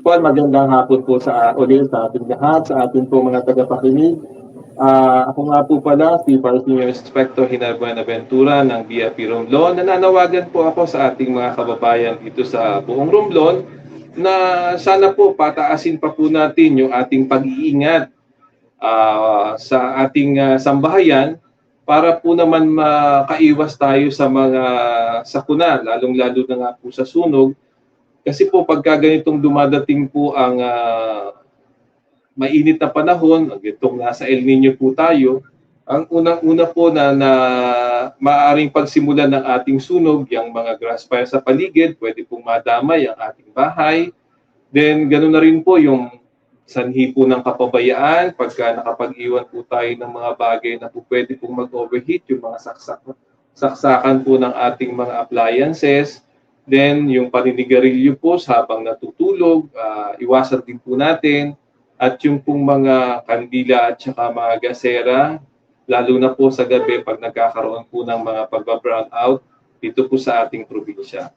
po, magandang hapon po sa ulit sa ating lahat, sa ating po mga tagapakinig. Ah, ako nga po pala, si Senior Inspector Hinar Buenaventura ng BFP Romblon. Nananawagan po ako sa ating mga kababayan dito sa buong Romblon na sana po pataasin pa po natin yung ating pag-iingat ah, sa ating ah, sambahayan para po naman makaiwas tayo sa mga sakuna, lalong-lalo na nga po sa sunog. Kasi po pagka ganitong dumadating po ang ah, mainit na panahon, itong nasa El Nino po tayo, ang unang-una po na, na maaaring pagsimulan ng ating sunog, yung mga grass fire sa paligid, pwede pong madamay ang ating bahay. Then, ganoon na rin po yung sanhi po ng kapabayaan, pagka nakapag-iwan po tayo ng mga bagay na po pwede pong mag-overheat, yung mga saksak, saksakan po ng ating mga appliances. Then, yung paninigarilyo po habang natutulog, ah, iwasan din po natin. At yung pong mga kandila at saka mga gasera, lalo na po sa gabi pag nagkakaroon po ng mga pagba-brown out dito po sa ating probinsya.